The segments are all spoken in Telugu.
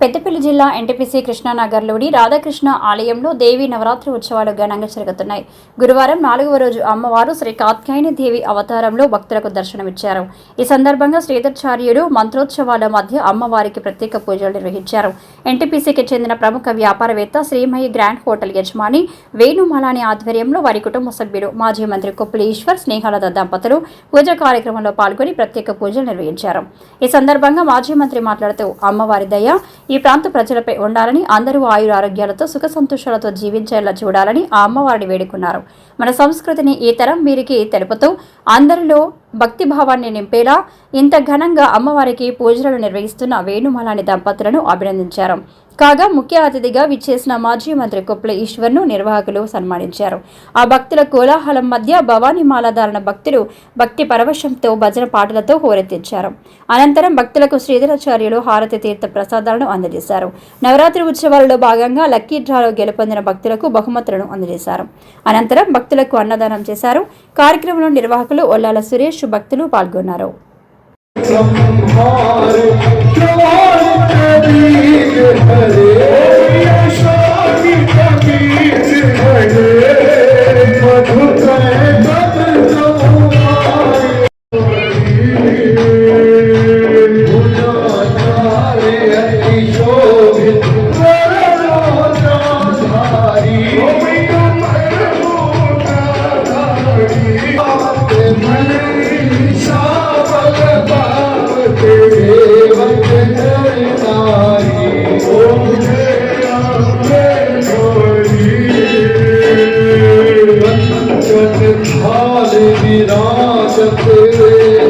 పెద్దపల్లి జిల్లా ఎన్టీపీసీ కృష్ణానగర్లోని రాధాకృష్ణ ఆలయంలో దేవి నవరాత్రి ఉత్సవాలు ఘనంగా జరుగుతున్నాయి. గురువారం నాలుగవ రోజు అమ్మవారు శ్రీ కాత్యాయని దేవి అవతారంలో భక్తులకు దర్శనమిచ్చారు. ఈ సందర్భంగా శ్రీధర్చార్యులు మంత్రోత్సవాల మధ్య అమ్మవారికి ప్రత్యేక పూజలు నిర్వహించారు. ఎన్టీపీసీకి చెందిన ప్రముఖ వ్యాపారవేత్త శ్రీమయి గ్రాండ్ హోటల్ యజమాని వేణుమాలాని ఆధ్వర్యంలో వారి కుటుంబ సభ్యులు మాజీ మంత్రి కొప్పులి ఈశ్వర్ స్నేహాలత దంపతులు పూజా కార్యక్రమంలో పాల్గొని ప్రత్యేక పూజలు నిర్వహించారు. ఈ సందర్భంగా మాజీ మంత్రి మాట్లాడుతూ అమ్మవారి దయ ఈ ప్రాంత ప్రజలపై ఉండాలని అందరూ ఆయుర ఆరోగ్యాలతో సుఖ సంతోషాలతో జీవించేలా చూడాలని ఆ అమ్మవారిని వేడుకున్నారు. మన సంస్కృతిని ఈ తరం వీరికి తెలుపుతూ అందరిలో భక్తి భావాన్ని నింపేలా ఇంత ఘనంగా అమ్మవారికి పూజలు నిర్వహిస్తున్న వేణుమాలాని దంపతులను అభినందించారు. కాగా ముఖ్య అతిథిగా విచ్చేసిన మాజీ మంత్రి కొప్పుల ఈశ్వర్ను నిర్వాహకులు సన్మానించారు ఆ భక్తుల కోలాహలం మధ్య భవానీ మాలాధారణ భక్తులు భక్తి పరవశంతో భజన పాటలతో హోరెత్తించారు అనంతరం భక్తులకు శ్రీధరాచార్యులు హారతి తీర్థ ప్రసాదాలను అందజేశారు నవరాత్రి ఉత్సవాలలో భాగంగా లక్కీ డ్రాలో గెలుపొందిన భక్తులకు బహుమతులను అందజేశారు అనంతరం భక్తులకు అన్నదానం చేశారు కార్యక్రమంలో నిర్వాహకులు ఒల్లాల సురేష్ భక్తులు పాల్గొన్నారు আছে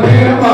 mesma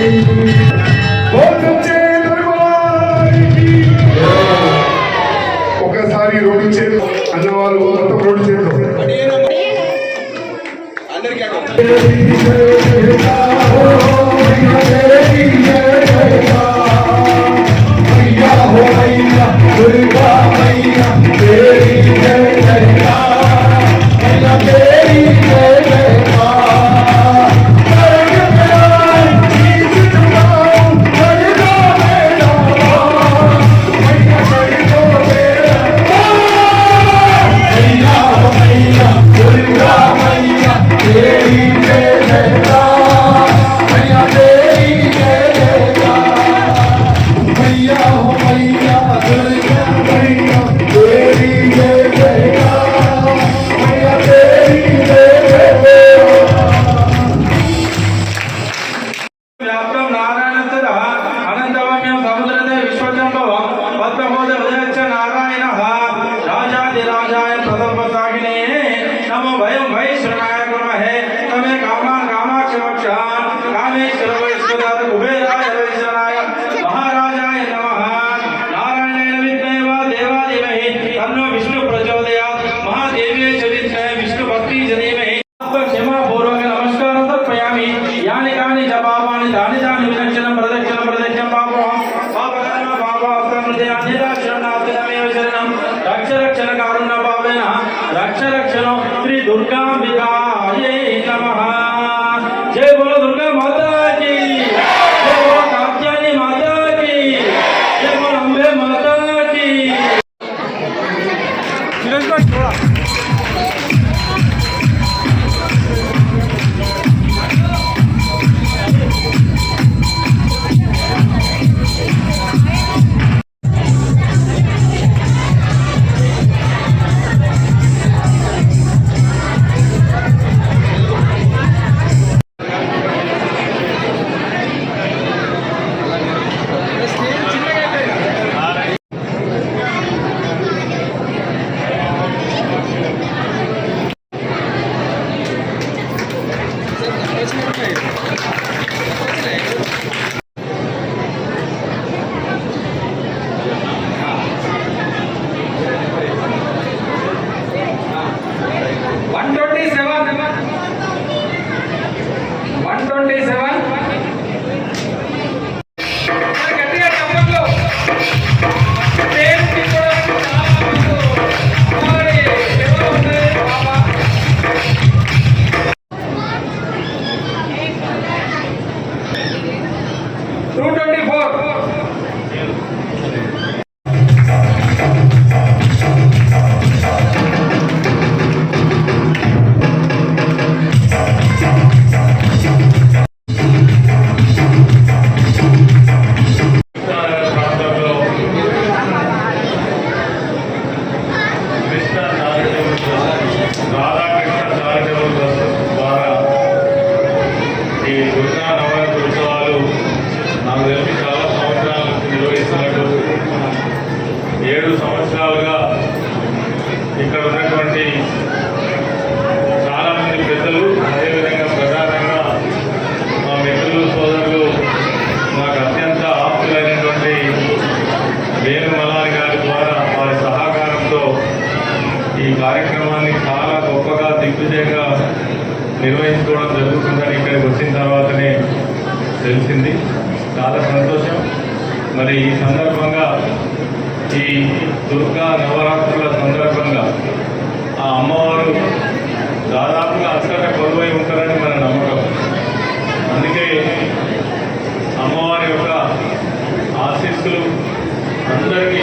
Amen. రక్ష రక్షణ కారుణ భావేన రక్ష శ్రీ దుర్గాంబికాయే ఏడు సంవత్సరాలుగా ఇక్కడ ఉన్నటువంటి చాలామంది పెద్దలు అదేవిధంగా ప్రధానంగా మా మిత్రులు సోదరులు మాకు అత్యంత ఆప్తులైనటువంటి వేణుమలాని గారి ద్వారా వారి సహకారంతో ఈ కార్యక్రమాన్ని చాలా గొప్పగా దిగ్విజయంగా నిర్వహించుకోవడం జరుగుతుందని ఇక్కడికి వచ్చిన తర్వాతనే తెలిసింది. చాలా సంతోషం. మరి ఈ సందర్భంగా ఈ దుర్గా నవరాత్రుల సందర్భంగా ఆ అమ్మవారు దాదాపుగా అక్కడ కొలువై ఉంటారని మన నమ్మకం. అందుకే అమ్మవారి యొక్క ఆశీస్సులు అందరికీ